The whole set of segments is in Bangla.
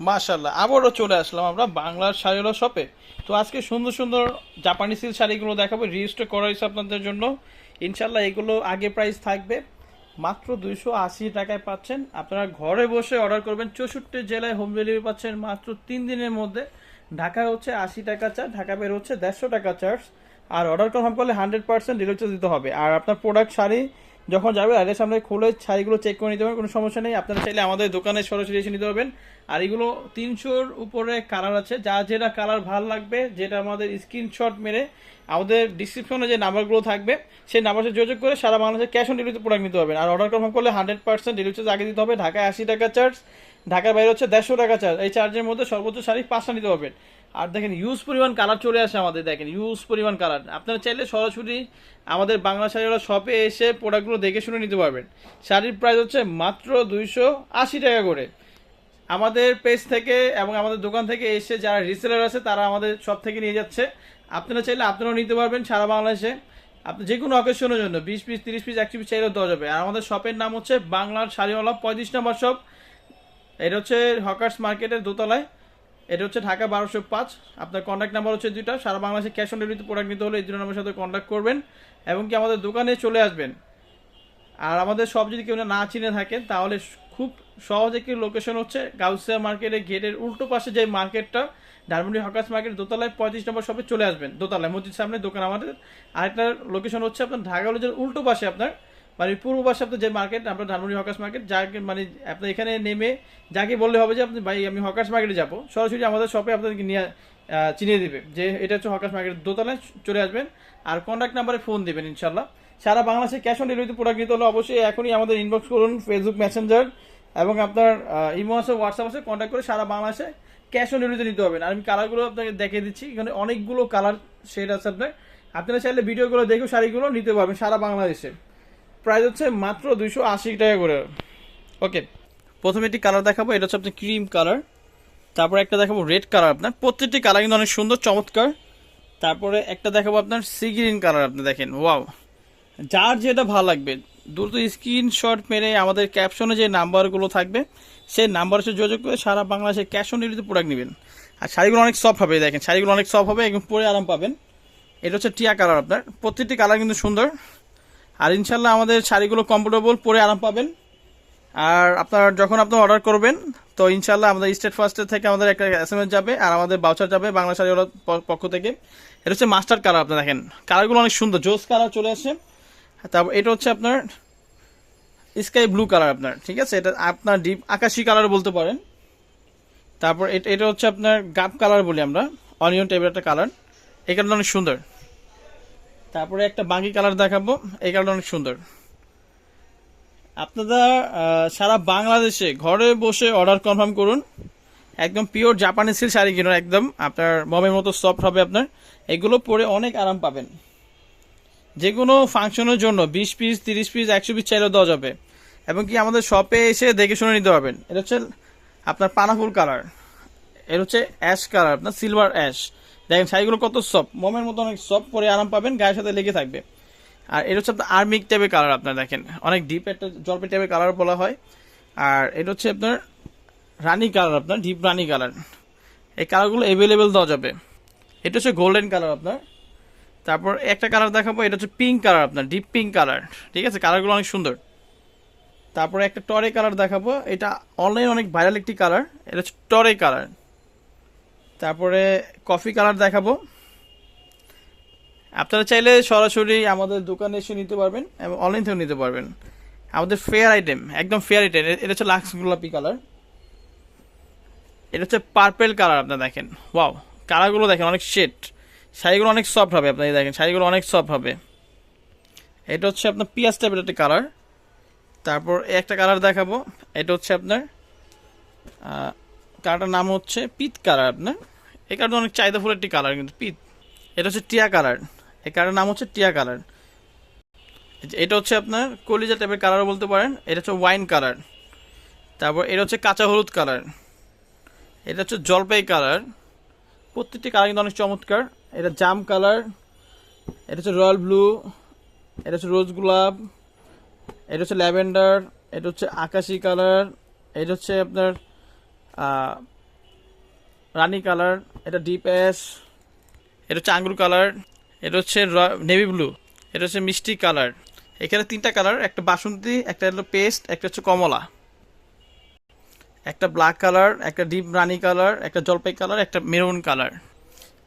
মাশাল্লাহ আবারও চলে আসলাম আমরা বাংলার শাড়িওয়ালা শপে তো আজকে সুন্দর সুন্দর জাপানি সিল্ক শাড়িগুলো দেখাবো রিজিস্টার করা হয়েছে আপনাদের জন্য। ইনশাল্লাহ এগুলো আগে প্রাইস থাকবে। মাত্র দুইশো আশি টাকায় পাচ্ছেন। আপনারা ঘরে বসে অর্ডার করবেন। চৌষট্টি জেলায় হোম ডেলিভারি পাচ্ছেন মাত্র তিন দিনের মধ্যে। ঢাকায় হচ্ছে আশি টাকা চার্জ ঢাকা বের হচ্ছে দেড়শো টাকা চার্জ আর অর্ডার কনফার্ম করলে হান্ড্রেড পার্সেন্ট ডেলিভারি দিতে হবে। আর আপনার প্রোডাক্ট শাড়ি যখন যাবে, আগে সামনে খুলে, শাড়িগুলো চেক করে নিতে পারবেন, কোনো সমস্যা নেই। আপনারা চাইলে আমাদের দোকানে সরাসরি এসে নিতে পারবেন। আর এগুলো তিনশোর উপরে কালার আছে। যা যেটা কালার ভালো লাগবে, যেটা আমাদের স্ক্রিনশট মেরে আমাদের ডিসক্রিপশনে যে নাম্বারগুলো থাকবে, সেই নাম্বারে যোগাযোগ করে সারা বাংলাদেশে ক্যাশ অন ডেলিভারিতে প্রোডাক্ট নিতে পারবেন। আর অর্ডার কনফার্ম করলে হান্ড্রেড পার্সেন্ট ডেলিভারি আগে দিতে হবে। ঢাকায় আশি টাকা চার্জ ঢাকার বাইরে হচ্ছে দেড়শো টাকা চার্জ এই চার্জের মধ্যে সর্বোচ্চ শাড়ি পাঁচটা নিতে পারবেন। আর দেখেন ইউজ পরিমাণ কালার চলে আসে আমাদের, দেখেন ইউজ পরিমাণ কালার আপনারা চাইলে সরাসরি আমাদের বাংলা শাড়িওয়ালা শপে এসে প্রোডাক্টগুলো দেখে শুনে নিতে পারবেন। শাড়ির প্রাইস হচ্ছে মাত্র দুইশো আশি টাকা করে। আমাদের পেজ থেকে এবং আমাদের দোকান থেকে এসে যারা রিসেলার আছে, তারা আমাদের সব থেকে নিয়ে যাচ্ছে। আপনারা চাইলে আপনারাও নিতে পারবেন সারা বাংলাদেশে। আপনি যে কোনো অকেশনের জন্য, বিশ পিস তিরিশ পিস একশো পিস চাইলেও দেওয়া যাবে। আর আমাদের শপের নাম হচ্ছে বাংলার শাড়িওয়ালা পঁয়ত্রিশ নম্বর শপ এটা হচ্ছে হকার্স মার্কেটের দোতলায়। এটা হচ্ছে ঢাকা বারোশো পাঁচ। আপনার কন্ট্যাক্ট নাম্বার হচ্ছে দুইটা। সারা বাংলাদেশে ক্যাশ অন ডেলিভারিতে প্রোডাক্ট নিতে হলে এই দুটো নাম্বারের সাথে কন্ট্যাক্ট করবেন এবং কি আমাদের দোকানে চলে আসবেন। আর আমাদের সব যদি কেউ না চিনে থাকেন, তাহলে খুব সহজ একটি লোকেশন হচ্ছে? গাউসিয়া মার্কেটের গেটের উল্টো পাশে যে মার্কেটটা ডারমন্ডি হকার্স মার্কেট দোতলায় পঁয়ত্রিশ নম্বর শপে চলে আসবেন। দোতলায় মসজিদ সামনে দোকান আমাদের। আরেকটা লোকেশন হচ্ছে আপনার ঢাকা কলেজের উল্টো পাশে আপনার। মানে পূর্ব পাশে আপনার যে মার্কেট আপনার ধানমন্ডি হকার্স মার্কেট যাকে মানে আপনার এখানে নেমে যাকে বললে হবে যে, আপনি ভাই, আমি হকার্স মার্কেটে যাব। সরাসরি আমাদের শপে আপনাদেরকে নিয়ে চিনিয়ে দিবে যে, এটা হচ্ছে হকার্স মার্কেট দোতলায় চলে আসবেন। আর কন্ট্যাক্ট নাম্বারে ফোন দেবেন ইনশাল্লাহ সারা বাংলাদেশে ক্যাশ অন ডেলিভারিতে প্রোডাক্ট নিতে হলে অবশ্যই এখনই আমাদের ইনবক্স করুন ফেসবুক মেসেঞ্জার এবং আপনার ইমো আছে হোয়াটসঅ্যাপ আছে কন্ট্যাক্ট করে সারা বাংলাদেশে ক্যাশ অন ডেলিভারিতে নিতে হবে। আর আমি কালারগুলো আপনাকে দেখিয়ে দিচ্ছি, এখানে অনেকগুলো কালার শেড আছে আপনার। আপনারা চাইলে ভিডিওগুলো দেখেও শাড়িগুলো নিতে পারবেন সারা বাংলাদেশে। প্রাইস হচ্ছে মাত্র দুইশো আশি টাকা করে। ওকে প্রথমে একটি কালার দেখাবো, এটা হচ্ছে আপনার ক্রিম কালার তারপরে একটা দেখাবো রেড কালার আপনার। প্রত্যেকটি কালার কিন্তু অনেক সুন্দর, চমৎকার। তারপরে একটা দেখাবো আপনার সি গ্রিন কালার আপনি দেখেন। ওয়াও যার যেটা ভালো লাগবে, দ্রুত স্ক্রিনশট মেরে আমাদের ক্যাপশনে যে নাম্বারগুলো থাকবে, সেই নাম্বার সাথে যোগাযোগ করে সারা বাংলাদেশে ক্যাশ অন ডেলিভারিতে প্রোডাক্ট নেবেন। আর শাড়িগুলো অনেক সফট হবে, দেখেন, শাড়িগুলো অনেক সফট হবে, একদম পরে আরাম পাবেন। এটা হচ্ছে টিয়া কালার আপনার। প্রত্যেকটি কালার কিন্তু সুন্দর। আর ইনশাল্লাহ আমাদের শাড়িগুলো কমফোর্টেবল পরে আরাম পাবেন। আর আপনার যখন আপনি অর্ডার করবেন, তো ইনশাল্লাহ আমাদের স্টেট ফার্স্টের থেকে আমাদের একটা এস যাবে, আর আমাদের বাউচার যাবে বাংলা শাড়িওয়ালার পক্ষ থেকে। এটা হচ্ছে মাস্টার কালার আপনি দেখেন। কালারগুলো অনেক সুন্দর, জোস কালার চলে আসে তারপর এটা হচ্ছে আপনার স্কাই ব্লু কালার আপনার, ঠিক আছে? এটা আপনার ডিপ আকাশি কালার বলতে পারেন। তারপর এটা এটা হচ্ছে আপনার গাপ কালার বলি আমরা অনিয়ন টাইপের একটা কালার এই কালারটা অনেক সুন্দর। তারপরে একটা বাঙ্গি কালার দেখাবো, এই কালারটা অনেক সুন্দর। আপনারা সারা বাংলাদেশে ঘরে বসে অর্ডার কনফার্ম করুন। একদম পিওর জাপানি সিল্ক শাড়ি কিনুন, একদম আপনার মমের মতো সফট হবে আপনার। এগুলো পরে অনেক আরাম পাবেন। যে কোনো ফাংশনের জন্য বিশ পিস, তিরিশ পিস, একশো পিস চাইলেও দেওয়া যাবে। এবং কি আমাদের শপে এসে দেখে শুনে নিতে পারবেন। এটা হচ্ছে আপনার পানাফুল কালারের হচ্ছে অ্যাশ কালার আপনার সিলভার অ্যাশ দেখেন শাড়িগুলো কত সফট মোমের মতো অনেক সফট পরে আরাম পাবেন, গায়ের সাথে লেগে থাকবে। আর এটা হচ্ছে আপনার আর্মিক টাইপের কালার আপনার দেখেন। অনেক ডিপ একটা জলপাই টাইপের কালার বলা হয়। আর এটা হচ্ছে আপনার রানি কালার আপনার ডিপ রানি কালার এই কালারগুলো অ্যাভেলেবেল দেওয়া যাবে। এটা হচ্ছে গোল্ডেন কালার আপনার। তারপর একটা কালার দেখাবো, এটা হচ্ছে পিঙ্ক কালার আপনার ডিপ পিঙ্ক কালার ঠিক আছে? কালারগুলো অনেক সুন্দর। তারপরে একটা টরে কালার দেখাবো, এটা অনলাইন অনেক ভাইরাল একটি কালার এটা হচ্ছে টরে কালার তারপরে কফি কালার দেখাবো। আপনারা চাইলে সরাসরি আমাদের দোকানে এসে নিতে পারবেন এবং অনলাইন থেকেও নিতে পারবেন। আমাদের ফেয়ার আইটেম একদম ফেয়ার আইটেম এটা হচ্ছে লাক্স গোলাপি কালার এটা হচ্ছে পার্পেল কালার আপনার দেখেন। ওয়াও কালারগুলো দেখেন, অনেক শেড শাড়িগুলো অনেক সফট হবে, আপনি দেখেন, শাড়িগুলো অনেক সফট হবে। এটা হচ্ছে আপনার পিয়াজ টাইপের একটা কালার তারপর একটা কালার দেখাবো, এটা হচ্ছে আপনার কালারটার নাম হচ্ছে পিত কালার আপনার। এই কালারটা অনেক চাহিদাফুল একটি কালার কিন্তু, পিত। এটা হচ্ছে টিয়া কালার এই কালারের নাম হচ্ছে টিয়া কালার এটা হচ্ছে আপনার কলিজা টাইপের কালার বলতে পারেন, এটা হচ্ছে ওয়াইন কালার তারপর এটা হচ্ছে কাঁচা হলুদ কালার এটা হচ্ছে জলপাই কালার প্রত্যেকটি কালার কিন্তু অনেক চমৎকার। এটা জাম কালার, এটা হচ্ছে রয়্যাল ব্লু, এটা হচ্ছে রোজ গোলাপ, এটা হচ্ছে ল্যাভেন্ডার, এটা হচ্ছে আকাশি কালার, এটা হচ্ছে আপনার রানি কালার, এটা ডিপ অ্যাশ, এটা হচ্ছে আঙ্গুর কালার, এটা হচ্ছে নেভি ব্লু, এটা হচ্ছে মিষ্টি কালার। এখানে তিনটা কালার, একটা বাসন্তী, একটা হলো পেস্ট, একটা হচ্ছে কমলা। একটা ব্ল্যাক কালার একটা ডিপ রানি কালার একটা জলপাই কালার একটা মেরুন কালার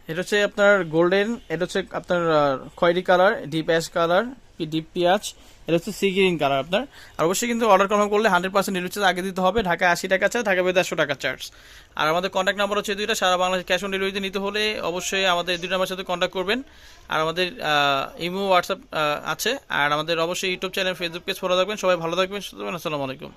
এটা হচ্ছে আপনার গোল্ডেন এটা হচ্ছে আপনার খয়েরি colour deep ash colour deep পেঁয়াজ, এটা হচ্ছে সি গ্রিন কালার আপনার। আর অবশ্যই কিন্তু অর্ডার কনফার্ম করলে হান্ড্রেড পার্সেন্ট রিচার্জ আগে দিতে হবে ঢাকা আশি টাকা চার্জ ঢাকা বেদ একশো টাকা চার্জ আর আমাদের কন্ট্যাক্ট নাম্বার হচ্ছে দুইটা, সারা বাংলাদেশ ক্যাশ অন ডেলিভারিতে নিতে হলে অবশ্যই আমাদের দুই নাম্বার সাথে কন্ট্যাক্ট করবেন। আর আমাদের ইমো হোয়াটসঅ্যাপ আছে। আর আমাদের অবশ্যই YouTube channel Facebook page follow থাকবেন। সবাই ভালো থাকবেন সুতরাং আসসালামু আলাইকুম।